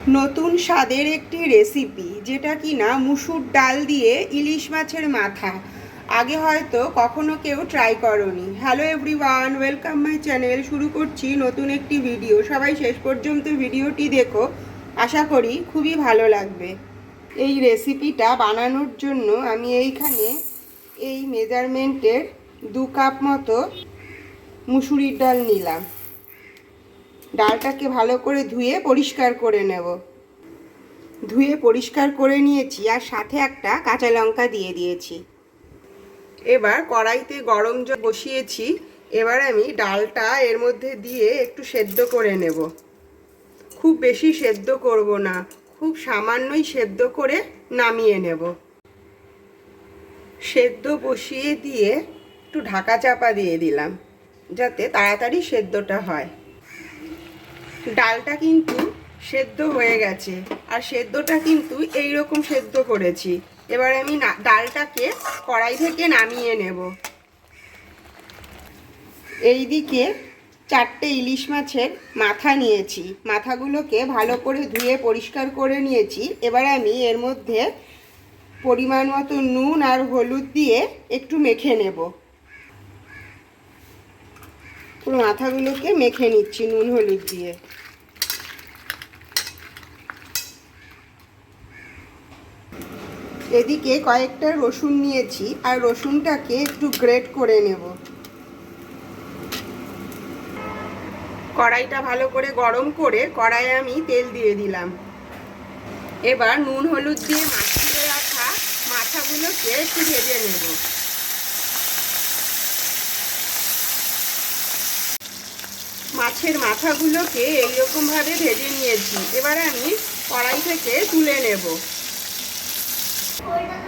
নতুন স্বাদের একটি রেসিপি, যেটা কি না মুসুর ডাল দিয়ে ইলিশ মাছের মাথা। আগে হয়তো কখনো কেউ ট্রাই করনি। Hello everyone welcome my channel শুরু করছি নতুন একটি ভিডিও সবাই শেষ পর্যন্ত ভিডিওটি দেখো। আশা করি খুবই ভালো লাগবে। এই রেসিপিটা বানানোর জন্য আমি এইখানে এই মেজারমেন্টের দু কাপ মতো মুসুরির ডাল নিলাম। ডালটাকে ভালো করে ধুয়ে পরিষ্কার করে নেব। ধুয়ে পরিষ্কার করে নিয়েছি আর সাথে একটা কাঁচা লঙ্কা দিয়ে দিয়েছি। এবার কড়াইতে গরম জল বসিয়েছি, এবার আমি ডালটা এর মধ্যে দিয়ে একটু সেদ্ধ করে নেব। খুব বেশি সেদ্ধ করব না, খুব সামান্যই সেদ্ধ করে নামিয়ে নেব। সেদ্ধ বসিয়ে দিয়ে একটু ঢাকা চাপা দিয়ে দিলাম, যাতে তাড়াতাড়ি সেদ্ধটা হয়। ডালটা কিন্তু সেদ্ধ হয়ে গেছে। আর সেদ্ধটা কিন্তু এই রকম সেদ্ধ করেছি। এবার আমি ডালটাকে কড়াই থেকে নামিয়ে নেব। এইদিকে চারটে ইলিশ মাছের মাথা নিয়েছি। মাথাগুলোকে ভালো করে ধুয়ে পরিষ্কার করে নিয়েছি। এবার আমি এর মধ্যে পরিমাণ মতো নুন আর হলুদ দিয়ে একটু মেখে নেব। পুরো মাথাগুলোকে মেখে নিচ্ছি নুন, হলুদ দিয়ে। এদিকে কয়েকটা রসুন নিয়েছি, আর রসুনটাকে একটু গ্রেট করে নেব। কড়াইটা ভালো করে গরম করে কড়াইয়ে আমি তেল দিয়ে দিলাম। এবার নুন, হলুদ দিয়ে মাখিয়ে রাখা মাথাগুলোকে একটু ভেজে নেব। মাছের মাথাগুলোকে এইরকমভাবে ভেজে নিয়েছি। এবার আমি কড়াই থেকে তুলে নেব।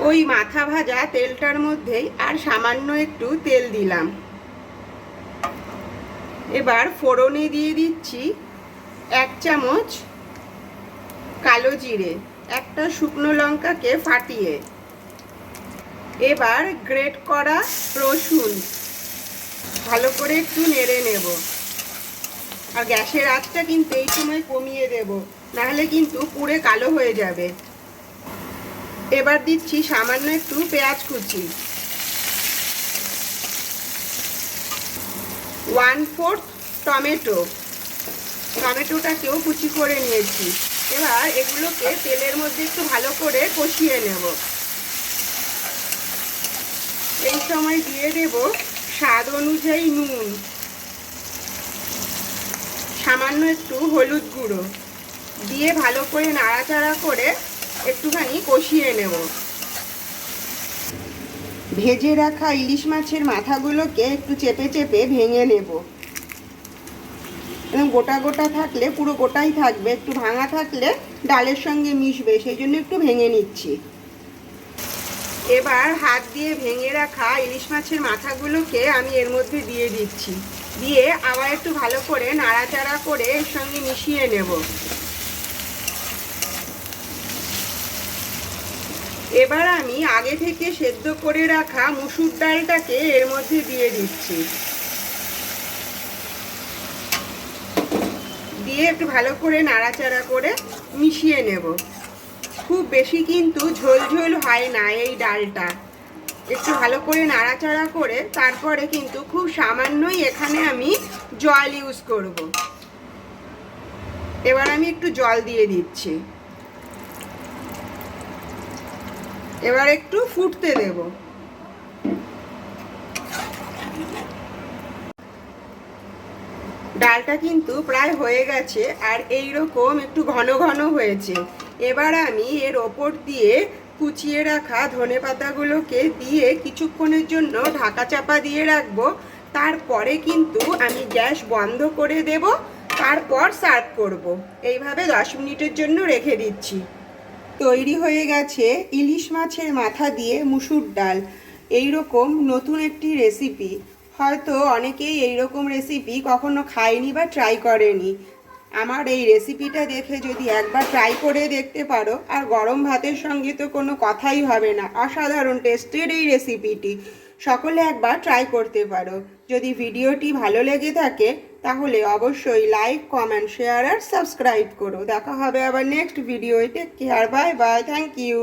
ওই মাথা ভাজা তেলটার মধ্যেই আর সামান্য একটু তেল দিলাম। এবার ফোড়নে দিয়ে দিচ্ছি এক চামচ কালো জিরে, একটা শুকনো লঙ্কাকে ফাটিয়ে। এবার গ্রেট করা রসুন, ভালো করে একটু নেড়ে নেব। আর গ্যাসের আঁচটা কিন্তু এই সময় কমিয়ে দেব। নাহলে কিন্তু পুড়ে কালো হয়ে যাবে। এবার দিচ্ছি সামান্য একটু পেঁয়াজ কুচি। One fourth tomato. টমেটোটাকেও কুচি করে নিয়েছি। এবার এগুলোকে তেলের মধ্যে একটু ভালো করে কষিয়ে নেব। এই সময় দিয়ে দেব স্বাদ অনুযায়ী নুন। সামান্য একটু হলুদ গুঁড়ো। দিয়ে ভালো করে নাড়াচাড়া করে একটুখানি কষিয়ে নেব। ভেজে রাখা ইলিশ মাছের মাথাগুলোকে একটু চেপে চেপে ভেঙে নেব। এবং গোটা গোটা থাকলে, পুরো গোটাই থাকবে, একটু ভাঙা থাকলে ডালের সঙ্গে মিশবে, সেই জন্য একটু ভেঙে নিচ্ছি। এবার হাত দিয়ে ভেঙে রাখা ইলিশ মাছের মাথাগুলোকে আমি এর মধ্যে দিয়ে দিচ্ছি। দিয়ে আবার একটু ভালো করে নাড়াচাড়া করে এর সঙ্গে মিশিয়ে নেব। এবার আমি আগে থেকে সেদ্ধ করে রাখা মুসুর ডালটাকে এর মধ্যে দিয়ে দিচ্ছি। দিয়ে একটু ভালো করে নাড়াচাড়া করে মিশিয়ে নেব। খুব বেশি কিন্তু ঝোল ঝোল হয় না এই ডালটা। একটু ভালো করে নাড়াচাড়া করে তারপরে কিন্তু খুব সামান্যই এখানে আমি জল ইউজ করব। এবার আমি একটু জল দিয়ে দিচ্ছি। এবার একটু ফুটতে দেব। ডালটা কিন্তু প্রায় হয়ে গেছে আর এই রকম একটু ঘন ঘন হয়েছে। এবার আমি এর ওপর দিয়ে কুচিয়ে রাখা ধনে পাতাগুলোকে দিয়ে কিছুক্ষণের জন্য ঢাকা চাপা দিয়ে রাখব। তারপরে কিন্তু আমি গ্যাস বন্ধ করে দেব, তারপর সার্ভ করব। এইভাবে দশ মিনিটের জন্য রেখে দিচ্ছি। তৈরি হয়ে গেছে ইলিশ মাছের মাথা দিয়ে মুসুর ডাল। এই রকম নতুন একটি রেসিপি। হয়তো অনেকেই এই রকম রেসিপি কখনো খায়নি বা ট্রাই করেনি। আমার এই রেসিপিটা দেখে যদি একবার ট্রাই করে দেখতে পারো, আর গরম ভাতের সঙ্গে তো কোনো কথাই হবে না। অসাধারণ টেস্টের এই রেসিপিটি সকলে একবার ট্রাই করতে পারো। যদি ভিডিওটি ভালো লেগে থাকে, তাহলে অবশ্যই লাইক কমেন্ট শেয়ার আর সাবস্ক্রাইব করো। দেখা হবে আবার নেক্সট ভিডিওতে care bye bye thank you